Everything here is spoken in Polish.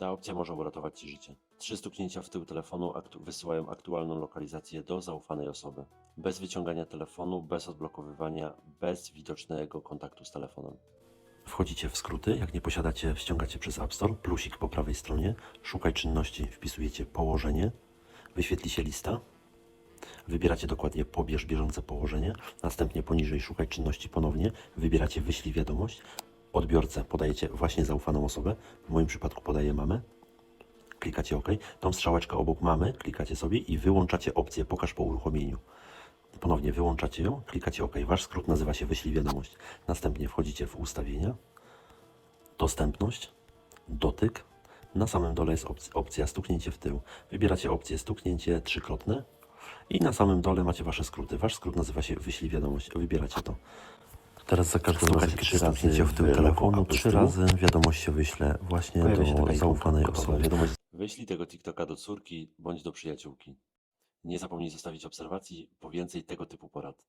Ta opcja może uratować Ci życie. Trzy stuknięcia w tył telefonu aktu- wysyłają aktualną lokalizację do zaufanej osoby. Bez wyciągania telefonu, bez odblokowywania, bez widocznego kontaktu z telefonem. Wchodzicie w skróty, jak nie posiadacie, ściągacie przez App Store, plusik po prawej stronie, szukaj czynności, wpisujecie położenie, wyświetli się lista, wybieracie dokładnie pobierz bieżące położenie, następnie poniżej szukaj czynności ponownie, wybieracie wyślij wiadomość, odbiorcę podajecie właśnie zaufaną osobę, w moim przypadku podaję mamę, klikacie OK, tą strzałeczkę obok mamy, klikacie sobie i wyłączacie opcję pokaż po uruchomieniu. Ponownie wyłączacie ją, klikacie OK. Wasz skrót nazywa się wyślij wiadomość. Następnie wchodzicie w ustawienia, dostępność, dotyk. Na samym dole jest opc- opcja stuknięcie w tył. Wybieracie opcję stuknięcie trzykrotne i na samym dole macie wasze skróty. Wasz skrót nazywa się wyślij wiadomość. Wybieracie to. Teraz za każdym razem, trzy kiedy razy stuknięcie w tył w telefonu, trzy razy wiadomość się wyśle właśnie Pojawia się taka do zaufanej osoby. wiadomość. Wyślij tego TikToka do córki bądź do przyjaciółki. Nie zapomnij zostawić obserwacji po więcej tego typu porad.